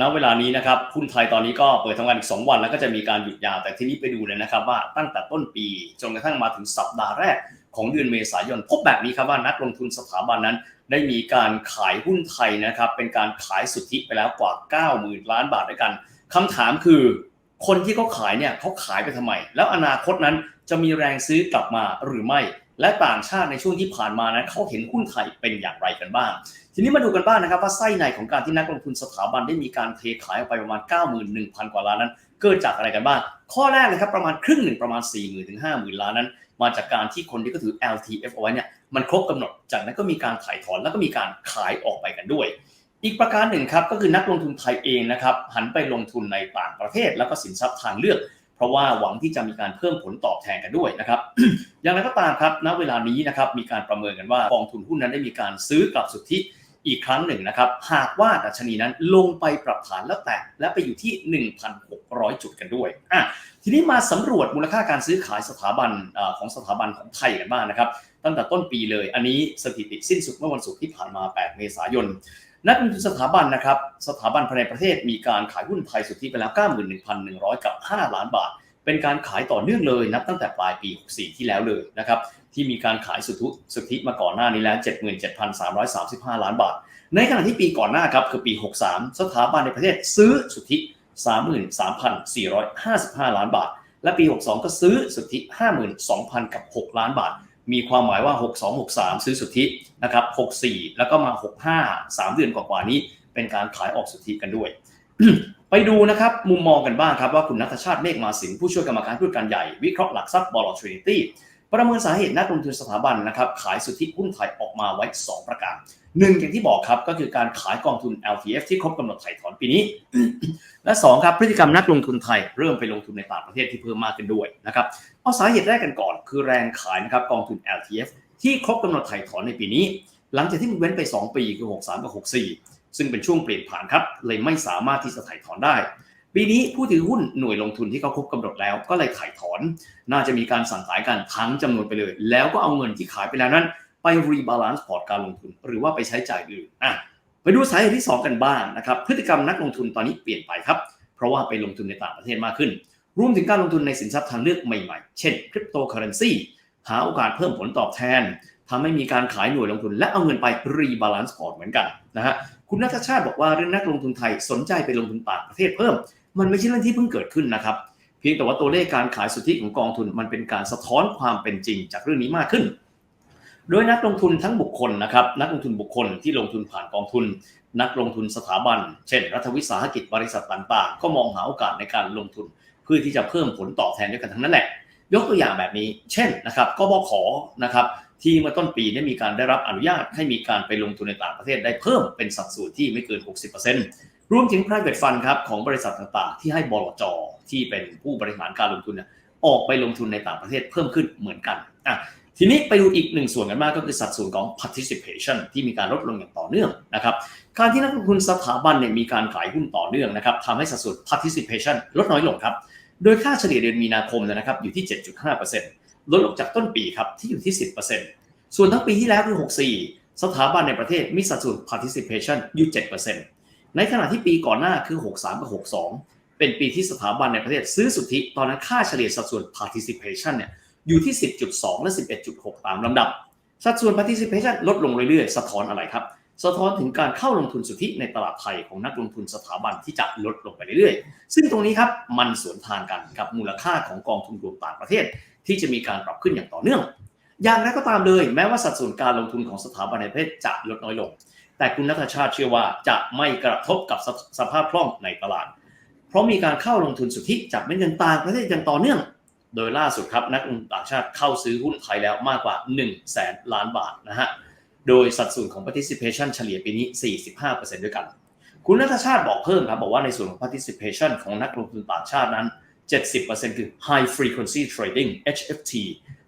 ณเวลานี้นะครับหุ้นไทยตอนนี้ก็เปิดทำงานอีก 2 วัน แล้วก็จะมีการหยุดยาวแต่ทีนี้ไปดูเลยนะครับว่าตั้งแต่ต้นปีจนกระทั่งมาถึงสัปดาห์แรกของเดือนเมษายน พบแบบนี้ครับว่านักลงทุนสถาบันนั้น ได้มีการขายหุ้นไทยนะครับ เป็นการขายสุทธิไปแล้วกว่า 90,000 ล้านบาทด้วยกันคำถามคือ คนที่เขาขายเนี่ยเขาขายไปทำไม แล้วอนาคตนั้นจะมีแรงซื้อกลับมาหรือไม่ และต่างชาติในช่วงที่ผ่านมานั้นเขาเห็นหุ้นไทยเป็นอย่างไรกันบ้าง ทีนี้มาดูกันบ้างนะครับว่าไส้ในของการที่นักลงทุนสถาบันได้มีการเทขายออกไปประมาณ 91,000 กว่าล้านนั้น เกิดจากอะไรกันบ้าง ข้อแรกเลยครับประมาณครึ่งหนึ่งประมาณ 40,000ถึง50,000 ล้านนั้น มาจากการที่คนที่ก็ถือ LTF เอาไว้เนี่ยมันครบกำหนด จากนั้นก็มีการถ่ายถอนแล้วก็มีการขายออกไปกันด้วย อีกประการหนึ่งครับก็คือนักลงทุนไทยเองนะครับหันไปลงทุนในต่างประเทศแล้วก็สินทรัพย์ทางเลือก เพราะว่าหวังที่จะมีการเพิ่มผลตอบแทนกันด้วยนะครับ อย่างไรก็ตามครับ ณ เวลานี้นะครับ มีการประเมินกันว่ากองทุนหุ้นนั้นได้มีการซื้อกลับสุทธิอีกครั้งหนึ่งนะครับ หากว่าดัชนีนั้นลงไปปรับฐานแล้วแตะและไปอยู่ที่ 1,600 จุดกันด้วยอะทีนี้มาสำรวจมูลค่าการซื้อขายสถาบันออของสถาบันของไทยกันบ้างนะครับ ตั้งแต่ต้นปีเลย อันนี้สถิติสิ้นสุดเมื่อวันศุกร์ที่ผ่านมา 8 เมษายน นักลงทุนสถาบันนะครับ สถาบันภายในประเทศมีการขายหุ้นไทยสุทธิไปแล้ว 91,100 กับ 5 ล้านบาท เป็นการขายต่อเนื่องเลยนับตั้งแต่ปลายปี 64 ที่แล้วเลยนะครับ ที่มีการขายสุทธิสุทธิมาก่อนหน้านี้แล้ว 77,335 ล้านบาท ในขณะที่ปีก่อนหน้าครับคือปี 63 สถาบันในประเทศซื้อสุทธิ 33,455 ล้านบาท และปี 62 ก็ซื้อสุทธิ 52,000 กับ 6 ล้านบาท มีความหมายว่า 62 63 ซื้อสุทธินะครับ64 แล้วก็มา 65 3 เดือนกว่าๆนี้ เป็นการขายออกสุทธิกันด้วย ไปดูนะครับมุมมองกันบ้างครับว่าคุณนัทชาติเมฆมาสินผู้ช่วยกรรมการผู้การใหญ่ วิเคราะห์หลักทรัพย์บลทรินิตี้ ประเมินสาเหตุนักลงทุนสถาบันนะครับขายสุทธิหุ้นไทยออกมาไว้ 2 ประการหนึ่งอย่างที่บอกครับก็คือการขายกองทุน LTF ที่ครบกำหนดถ่ายถอนปีนี้ และ2ครับพฤติกรรมนักลงทุนไทยเริ่มไปลงทุนในต่างประเทศที่เพิ่มมากขึ้นด้วยนะครับเอาสาเหตุแรกกันก่อน คือแรงขายนะครับกองทุน LTF ที่ครบกำหนดถ่ายถอนในปีนี้ หลังจากที่มันเว้นไป 2 ปีคือ 63 กับ 64 ซึ่งเป็นช่วงเปลี่ยนผ่านครับเลยไม่สามารถที่จะถ่ายถอนได้ ปีนี้ผู้ถือหุ้นหน่วยลงทุนที่เขาครบกำหนดแล้วก็เลยถ่ายถอน น่าจะมีการสั่งขายกันทั้งจำนวนไปเลย แล้วก็เอาเงินที่ขายไปแล้วนั้น ไปรีบาลานซ์พอร์ตการลงทุน หรือว่าไปใช้จ่ายอื่นอะไปดูสาเหตุที่ 2 กันบ้างนะครับพฤติกรรมนักลงทุนตอนนี้เปลี่ยนไปครับ เพราะว่าไปลงทุนในต่างประเทศมากขึ้น รวมถึงการลงทุนในสินทรัพย์ทางเลือกใหม่ๆ เช่นคริปโตเคอเรนซีหาโอกาสเพิ่มผลตอบแทนทำให้มีการขายหน่วยลงทุน และเอาเงินไปรีบาลานซ์พอร์ตเหมือนกันนะฮะคุณนัทชาติบอกว่าเรื่องนักลงทุนไทยสนใจไปลงทุนต่างประเทศเพิ่ม มันไม่ใช่เรื่องที่เพิ่งเกิดขึ้นนะครับเพียงแต่ว่าตัวเลขการขายสุทธิของกองทุน มันเป็นการสะท้อนความเป็นจริงจากเรื่องนี้มากขึ้น โดยนักลงทุนทั้งบุคคลนะครับนักลงทุนบุคคลที่ลงทุนผ่านกองทุน นักลงทุนสถาบัน เช่น รัฐวิสาหกิจบริษัทต่างๆ ก็มองหาโอกาสในการลงทุน เพื่อที่จะเพิ่มผลตอบแทนด้วยกันทั้งนั้นแหละยกตัวอย่างแบบนี้ เช่นนะครับกบขนะครับที่เมื่อต้นปีได้มีการได้รับอนุญาตให้มีการไปลงทุนในต่างประเทศได้เพิ่มเป็นสัดส่วนที่ไม่เกิน 60% รวมถึง private fund ครับของบริษัทต่างๆ ที่ให้บลจที่เป็นผู้บริหารการลงทุนเนี่ยออกไปลงทุนในต่างประเทศเพิ่มขึ้นเหมือนกันอะทีนี้ไปดูอีกหนึ่งส่วนกันมากก็คือสัดส่วนของ participation ที่มีการลดลงอย่างต่อเนื่องนะครับการที่นักลงทุนสถาบันเนี่ยมีการขายหุ้นต่อเนื่องนะครับทำให้สัดส่วน participation ลดน้อยลงครับ โดยค่าเฉลี่ยเดือนมีนาคมนะครับอยู่ที่ 7.5%ลดลงจากต้นปีครับที่อยู่ที่ 10%ส่วนทั้งปีที่แล้วคือ 64 สถาบันในประเทศมีสัดส่วน participation อยู่ 7% ในขณะที่ปีก่อนหน้าคือ 63 กับ 62 เป็นปีที่สถาบันในประเทศซื้อสุทธิ ตอนนั้นค่าเฉลี่ยสัดส่วน participation เนี่ยอยู่ที่ 10.2 และ 11.6 ตามลำดับ สัดส่วน participation ลดลงเรื่อยๆ สะท้อนอะไรครับ สะท้อนถึงการเข้าลงทุนสุทธิในตลาดไทยของนักลงทุนสถาบันที่จะลดลงไปเรื่อยๆ ซึ่งตรงนี้ครับมันสวนทางกันกับมูลค่าของกองทุนรวมต่างประเทศ ที่จะมีการปรับขึ้นอย่างต่อเนื่อง อย่างไรก็ตามเลย แม้ว่าสัดส่วนการลงทุนของสถาบันในประเทศจะลดน้อยลง แต่คุณนัทชาติเชื่อว่าจะไม่กระทบกับสสภาพคล่องในตลาด เพราะมีการเข้าลงทุนสุทธิจากเม็ดเงินต่างประเทศอย่างต่อเนื่อง โดยล่าสุดครับนักลงทุนต่างชาติเข้าซื้อหุ้นไทยแล้วมากกว่า1แสนล้านบาทนะฮะ โดยสัดส่วนของ participation เฉลี่ยปีนี้ 45%ด้วยกัน คุณนัทชาติบอกเพิ่มครับบอกว่าในส่วนของ participation ของนักลงทุนต่างชาตินั้น 70%คือ high frequency trading HFT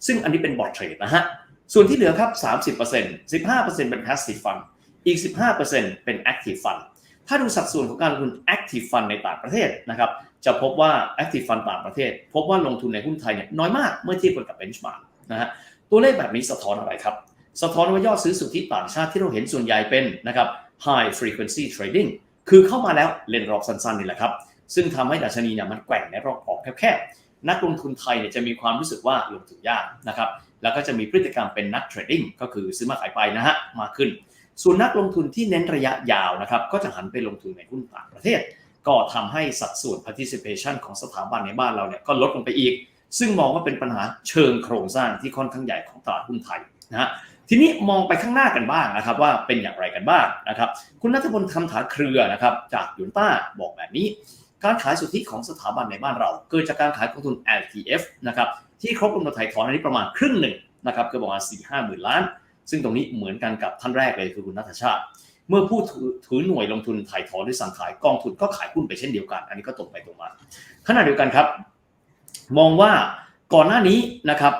ซึ่งอันนี้เป็นบอทเทรดนะฮะ ส่วนที่เหลือครับ 30% 15%เป็น passive fund อีก 15%เป็น active fund ถ้าดูสัดส่วนของการลงทุน active fund ในต่างประเทศนะครับจะพบว่า active fund ต่างประเทศ พบว่าลงทุนในหุ้นไทยเนี่ยน้อยมากเมื่อเทียบกับ benchmark นะฮะตัวเลขแบบนี้สะท้อนอะไรครับ สะท้อนว่ายอดซื้อสุทธิต่างชาติที่เราเห็นส่วนใหญ่เป็นนะครับ high frequency trading คือเข้ามาแล้วเล่นรอบสั้นๆนี่แหละครับ ซึ่งทำให้ดัชนีเนี่ยมันแกว่งในรอบกรอบแคบๆนักลงทุนไทยเนี่ยจะมีความรู้สึกว่าลงทุนยากนะครับแล้วก็จะมีพฤติกรรมเป็นนักเทรดดิ้งก็คือซื้อมาขายไปนะฮะมากขึ้น ส่วนนักลงทุนที่เน้นระยะยาวนะครับก็จะหันไปลงทุนในหุ้นต่างประเทศ ก็ทำให้สัดส่วน participation ของสถาบันในบ้านเราเนี่ยก็ลดลงไปอีก ซึ่งมองว่าเป็นปัญหาเชิงโครงสร้างที่ค่อนข้างใหญ่ของตลาดหุ้นไทยนะฮะทีนี้มองไปข้างหน้ากันบ้างนะครับ ว่าเป็นอย่างไรกันบ้างนะครับ คุณนัทพลคำถาเครือนะครับจากยูนต้าบอกแบบนี้ การขายสุทธิของสถาบันในบ้านเรา เกิดจากการขายกองทุน LTF นะครับที่ครบกำหนดถ่ายถอนอันนี้ประมาณครึ่งหนึ่งนะครับคือประมาณ4 5หมื่นล้าน ซึ่งตรงนี้เหมือนกันกับท่านแรกเลยคือคุณนัทชาติ เมื่อผู้ถือหน่วยลงทุนถ่ายถอนหรือสั่งขายกองทุนก็ขายหุ้นไปเช่นเดียวกัน อันนี้ก็ตรงไปตรงมาขณะเดียวกันครับ มองว่าก่อนหน้านี้นะครับ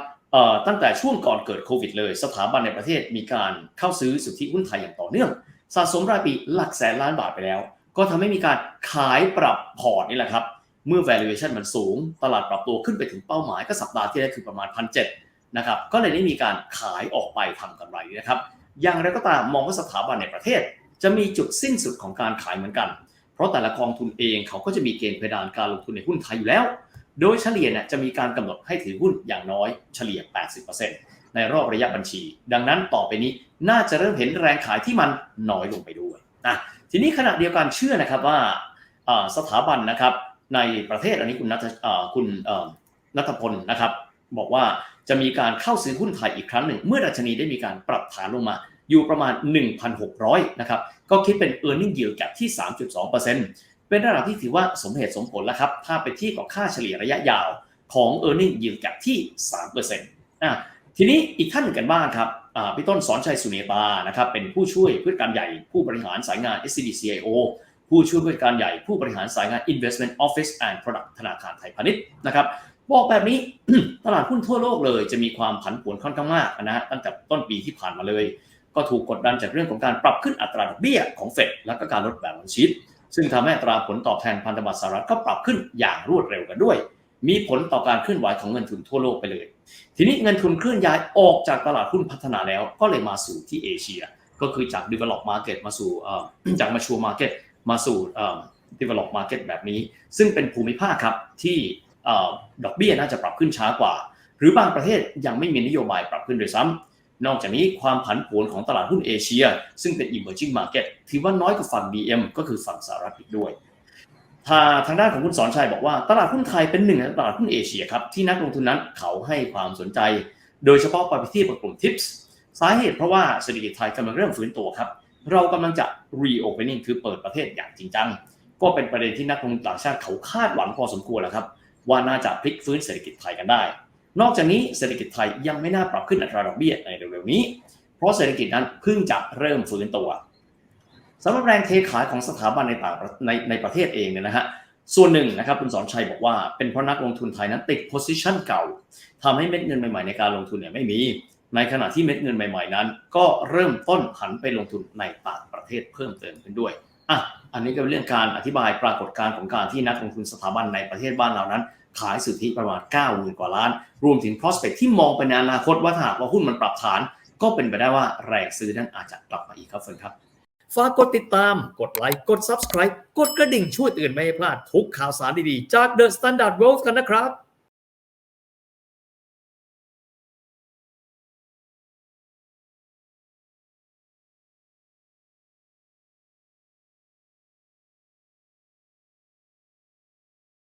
ตั้งแต่ช่วงก่อนเกิดโควิดเลย สถาบันในประเทศมีการเข้าซื้อสุทธิหุ้นไทยอย่างต่อเนื่องสะสมรายปีหลักแสนล้านบาทไปแล้ว ก็ทำให้มีการขายปรับพอร์ตนี่แหละครับ เมื่อ valuation มันสูง ตลาดปรับตัวขึ้นไปถึงเป้าหมายก็สัปดาห์ที่แล้วคือประมาณพันเนะครับก็เลยได้มีการขายออกไปทำกำไรนะครับ อย่างไรก็ตามมองว่าสถาบันในประเทศ จะมีจุดสิ้นสุดของการขายเหมือนกัน เพราะแต่ละกองทุนเองเขาก็จะมีเกณฑ์เพดานการลงทุนในหุ้นไทยอยู่แล้ว โดยเฉลี่ยเนี่ยจะมีการกำหนดให้ถือหุ้นอย่างน้อยเฉลี่ย 80%ในรอบระยะบัญชี ดังนั้นต่อไปนี้น่าจะเริ่มเห็นแรงขายที่มันน้อยลงไปด้วยนะทีนี้ขณะเดียวกันเชื่อนะครับว่าสถาบันนะครับในประเทศอันนี้คุณนัทคุณนัทพลนะครับบอกว่า จะมีการเข้าซื้อหุ้นไทยอีกครั้งหนึ่ง เมื่อดัชนีได้มีการปรับฐานลงมา อยู่ประมาณ 1,600 นะครับ ก็คิดเป็น e a r n i n g yield gap ที่ 3.2%เป็นระดับที่ถือว่าสมเหตุสมผลแล้วครับ ถ้าไปที่กับค่าเฉลี่ยระยะยาวของ e a r n i n g yield gap ที่3%อะทีนี้อีกท่านกันบ้างครับพี่ต้นสอนชัยสุเนตานะครับเป็นผู้ช่วยผู้จัดการใหญ่ผู้บริหารสายงาน SCB CIO ผู้ช่วยผู้จัดการใหญ่ผู้บริหารสายงาน Investment Office and Product ธนาคารไทยพาณิชย์นะครับ บอกแบบนี้ตลาดหุ้นทั่วโลกเลย จะมีความผันผวนค่อนข้างมากนะฮะตั้งแต่ต้นปีที่ผ่านมาเลย ก็ถูกกดดันจากเรื่องของการปรับขึ้นอัตราดอกเบี้ยของเฟดและก็การลดแบบบัญชีซึ่งทำให้อัตราผลตอบแทนพันธบัตรสหรัฐก็ปรับขึ้นอย่างรวดเร็วกันด้วย มีผลต่อการเคลื่อนไหวของเงินทุนทั่วโลกไปเลย ทีนี้เงินทุนเคลื่อนย้ายออกจากตลาดหุ้นพัฒนาแล้วก็เลยมาสู่ที่เอเชีย ก็คือจาก develop market มาสู่จาก mature market มาสู่ develop market แบบนี้ ซึ่งเป็นภูมิภาคครับที่ ดอกเบี้ยน่าจะปรับขึ้นช้ากว่า หรือบางประเทศยังไม่มีนโยบายปรับขึ้นด้วยซ้ำนอกจากนี้ความผันผวนของตลาดหุ้นเอเชีย ซึ่งเป็น emerging market ถือว่าน้อยกว่าฝั่ง DM ก็คือฝั่งสหรัฐอีกด้วยทางทางด้านของคุณสอนชัยบอกว่าตลาดหุ้นไทยเป็นหนึ่งในตลาดหุ้นเอเชียครับที่นักลงทุนนั้นเขาให้ความสนใจ โดยเฉพาะไปที่กลุ่ม tips สาเหตุเพราะว่าเศรษฐกิจไทยกำลังเริ่มฟื้นตัวครับเรากำลังจะ reopening คือเปิดประเทศอย่างจริงจังก็เป็นประเด็นที่นักลงทุนต่างชาติเขาคาดหวังพอสมควรแล้วครับ ว่าน่าจะพลิกฟื้นเศรษฐกิจไทยกันได้ นอกจากนี้เศรษฐกิจไทยยังไม่น่าปรับขึ้นอัตราดอกเบี้ยในเร็วๆนี้ เพราะเศรษฐกิจนั้นเพิ่งจะเริ่มฟื้นตัวสำหรับแรงเทขายของสถาบันในต่างในในประเทศเองเนี่ยนะฮะส่วนหนึ่งนะครับคุณสอนชัยบอกว่าเป็นเพราะนักลงทุนไทยนั้นติด position เก่าทำให้เม็ดเงินใหม่ๆในการลงทุนเนี่ยไม่มี ในขณะที่เม็ดเงินใหม่ ๆ นั้น ก็เริ่มต้นหันไปลงทุนในต่างประเทศเพิ่มเติมขึ้นด้วย อะอันนี้ก็เป็นเรื่องการอธิบายปรากฏการณ์ของการที่นักลงทุนสถาบันในประเทศบ้านเรานั้น ขายสุทธิประมาณ9หมื่นกว่าล้าน รวมถึง prospect ที่มองไปในอนาคตว่าถ้าหากว่าหุ้นมันปรับฐาน ก็เป็นไปได้ว่าแรงซื้อนั้นอาจจะกลับมาอีกครับเฟิร์นครับฝากกดติดตาม กดไลค์ กด Subscribe กดกระดิ่งช่วยเตือนไม่ให้พลาดทุกข่าวสารดีๆ จาก The Standard World กันนะครับ